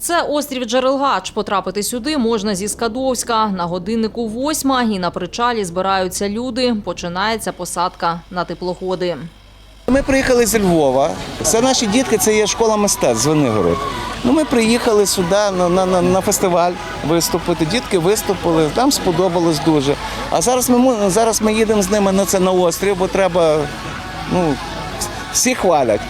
Це острів Джерелгач. Потрапити сюди можна зі Скадовська. На годиннику восьма і на причалі збираються люди. Починається посадка на теплоходи. Ми приїхали зі Львова. Це наші дітки, це є школа мистецтв Звенигород. Ну, ми приїхали сюди на, на, на, фестиваль виступити. Дітки виступили, нам сподобалось дуже. А зараз ми, зараз ми їдемо з ними на це на острів, бо треба, ну, всі хвалять.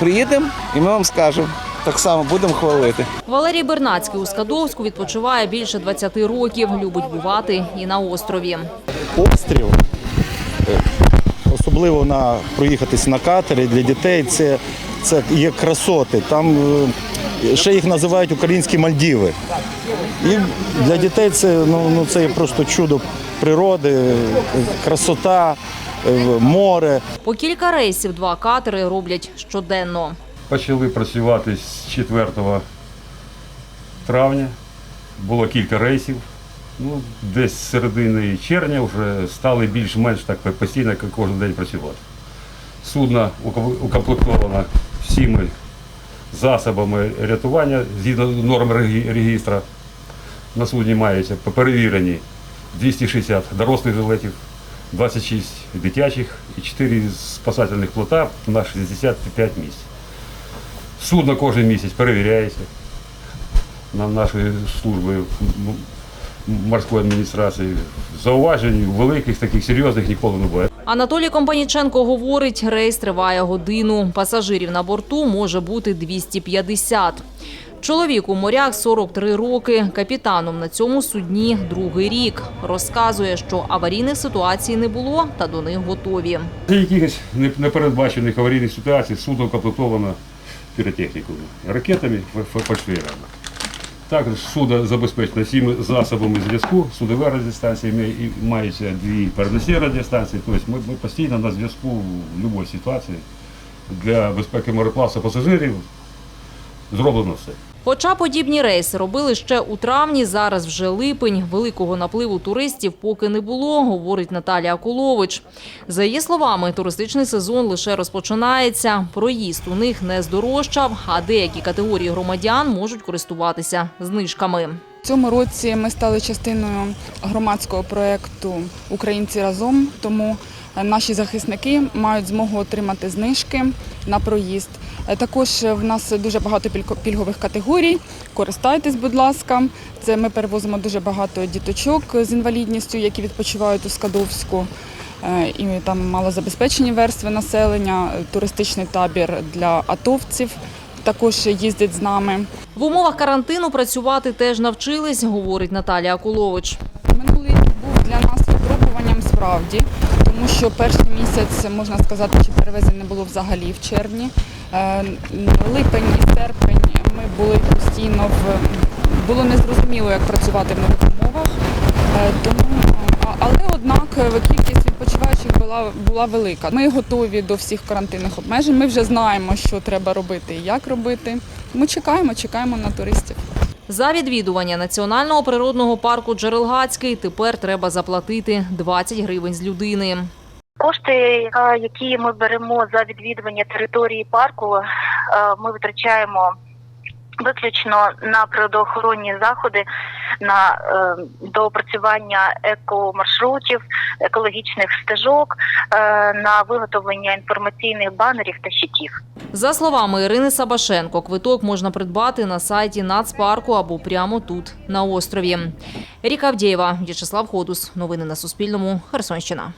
Приїдемо і ми вам скажемо. Так само будемо хвалити. Валерій Бернацький у Скадовську відпочиває більше 20 років. Любить бувати і на острові. острів, е, особливо на проїхатись на катері для дітей, це, це є красоти. Там е, ще їх називають українські Мальдіви. І для дітей це, ну, ну, це є просто чудо природи, красота, е, море. По кілька рейсів два катери роблять щоденно. Почали працювати з 4 травня. Було кілька рейсів. Ну, десь з середини червня вже стали більш-менш так постійно кожен день працювати. Судно укомплектовано всіми засобами рятування згідно норм регістра. На судні маються перевірені 260 дорослих жилетів, 26 дитячих і 4 спасательних плота на 65 місць. Судно кожен місяць перевіряється на нашої служби м- морської адміністрації. Зауважень великих, таких серйозних ніколи не буває. Анатолій Компаніченко говорить, рейс триває годину. Пасажирів на борту може бути 250. Чоловік у морях 43 роки. Капітаном на цьому судні другий рік. Розказує, що аварійних ситуацій не було та до них готові. Якихось непередбачених аварійних ситуацій судно комплектовано піротехнікою, ракетами, ф- ф- Також судо забезпечено всіми засобами зв'язку, судові радіостанція мається дві переносні радіостанції. Тобто ми, ми постійно на зв'язку в будь-якій ситуації. Для безпеки мореплавства пасажирів зроблено все. Хоча подібні рейси робили ще у травні, зараз вже липень. Великого напливу туристів поки не було, говорить Наталія Кулович. За її словами, туристичний сезон лише розпочинається. Проїзд у них не здорожчав, а деякі категорії громадян можуть користуватися знижками. Цьому році ми стали частиною громадського проєкту Українці разом. Тому е, наші захисники мають змогу отримати знижки на проїзд. Е, Також в нас дуже багато пільгових категорій. Користайтесь, будь ласка. Це ми перевозимо дуже багато діточок з інвалідністю, які відпочивають у Скадовську. Е, І там малозабезпечені верстви населення, е, туристичний табір для атовців також їздять з нами. В умовах карантину працювати теж навчились, говорить Наталія Кулович. Минулий рік був для нас випробуванням справді, що перший місяць, можна сказати, чи перевезень не було взагалі в червні. Е, Липень і серпень ми були постійно в було незрозуміло, як працювати в нових умовах. Е, Тому, але однак е, кількість відпочиваючих була, була велика. Ми готові до всіх карантинних обмежень. Ми вже знаємо, що треба робити і як робити. Ми чекаємо, чекаємо на туристів. За відвідування національного природного парку Джерелгацький тепер треба заплатити 20 гривень з людини. Кошти, які ми беремо за відвідування території парку, е, ми витрачаємо виключно на природоохоронні заходи, на е, доопрацювання екомаршрутів, екологічних стежок, е, на виготовлення інформаційних банерів та щитів. За словами Ірини Сабашенко, квиток можна придбати на сайті Нацпарку або прямо тут, на острові. Ріка Авдєєва, В'ячеслав Ходус. Новини на Суспільному. Херсонщина.